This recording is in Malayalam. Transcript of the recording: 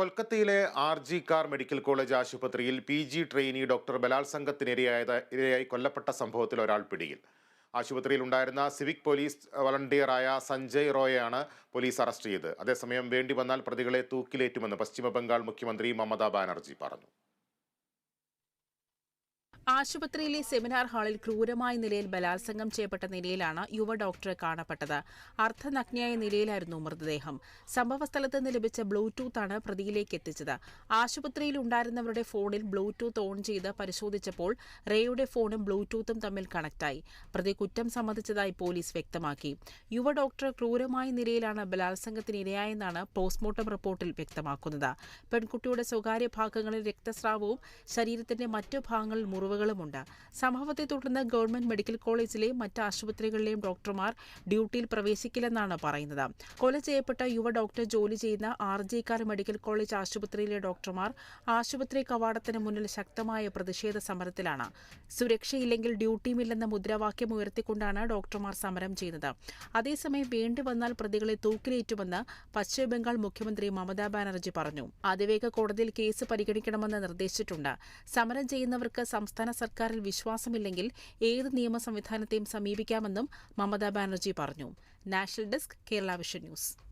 കൊൽക്കത്തയിലെ R G Kar medical college ആശുപത്രിയിൽ പി ജി ട്രെയിനി ഡോക്ടർ ബലാത്സംഗത്തിനിരയായത് ഇരയായി കൊല്ലപ്പെട്ട സംഭവത്തിൽ ഒരാൾ പിടിയിൽ. ആശുപത്രിയിൽ ഉണ്ടായിരുന്ന സിവിക് പോലീസ് വളണ്ടിയറായ സഞ്ജയ് റോയെയാണ് പോലീസ് അറസ്റ്റ് ചെയ്തത്. അതേസമയം വേണ്ടി വന്നാൽ പ്രതികളെ തൂക്കിലേറ്റുമെന്ന് പശ്ചിമബംഗാൾ മുഖ്യമന്ത്രി മമതാ ബാനർജി പറഞ്ഞു. ആശുപത്രിയിലെ സെമിനാർ ഹാളിൽ ക്രൂരമായ നിലയിൽ ബലാത്സംഗം ചെയ്യപ്പെട്ട നിലയിലാണ് യുവ ഡോക്ടറെ കാണപ്പെട്ടത്. അർദ്ധനഗ്നയായ നിലയിലായിരുന്നു മൃതദേഹം. സംഭവസ്ഥലത്ത് നിന്ന് ലഭിച്ച ബ്ലൂടൂത്താണ് പ്രതിയിലേക്ക് എത്തിച്ചത്. ആശുപത്രിയിൽ ഉണ്ടായിരുന്നവരുടെ ഫോണിൽ ബ്ലൂടൂത്ത് ഓൺ ചെയ്ത് പരിശോധിച്ചപ്പോൾ റേയുടെ ഫോണും ബ്ലൂടൂത്തും തമ്മിൽ കണക്റ്റായി. പ്രതി കുറ്റം സമ്മതിച്ചതായി പോലീസ് വ്യക്തമാക്കി. യുവ ഡോക്ടർ ക്രൂരമായ നിലയിലാണ് ബലാത്സംഗത്തിന് ഇരയായെന്നാണ് പോസ്റ്റ്മോർട്ടം റിപ്പോർട്ടിൽ വ്യക്തമാക്കുന്നത്. പെൺകുട്ടിയുടെ സ്വകാര്യ ഭാഗങ്ങളിൽ രക്തസ്രാവവും ശരീരത്തിന്റെ മറ്റു ഭാഗങ്ങളിൽ മുറിവുകളുമുണ്ട് സംഭവത്തെ തുടർന്ന് ഗവൺമെന്റ് മെഡിക്കൽ കോളേജിലെ മറ്റ് ആശുപത്രികളിലെയും ഡോക്ടർമാർ ഡ്യൂട്ടിയിൽ പ്രവേശിക്കില്ലെന്നാണ് പറയുന്നത്. കൊല ചെയ്യപ്പെട്ട യുവ ഡോക്ടർ ജോലി ചെയ്യുന്ന ആർ കാർ മെഡിക്കൽ കോളേജ് ആശുപത്രിയിലെ ഡോക്ടർമാർ ആശുപത്രി കവാടത്തിന് മുന്നിൽ ശക്തമായ പ്രതിഷേധ സമരത്തിലാണ്. സുരക്ഷയില്ലെങ്കിൽ ഡ്യൂട്ടിയുമില്ലെന്ന മുദ്രാവാക്യം ഉയർത്തിക്കൊണ്ടാണ് ഡോക്ടർമാർ സമരം ചെയ്യുന്നത്. അതേസമയം വേണ്ടി വന്നാൽ പ്രതികളെ തൂക്കിലേറ്റുമെന്ന് പശ്ചിമബംഗാൾ മുഖ്യമന്ത്രി മമതാ ബാനർജി പറഞ്ഞു. അതിവേഗ കോടതിയിൽ കേസ് പരിഗണിക്കണമെന്ന് നിർദ്ദേശിച്ചിട്ടുണ്ട്. സമരം ചെയ്യുന്നവർക്ക് സംസ്ഥാന സർക്കാരിൽ വിശ്വാസമില്ലെങ്കിൽ ഏത് നിയമ സംവിധാനത്തെയും സമീപിക്കാമെന്നും മമതാ ബാനർജി പറഞ്ഞു. National desk Kerala vision news.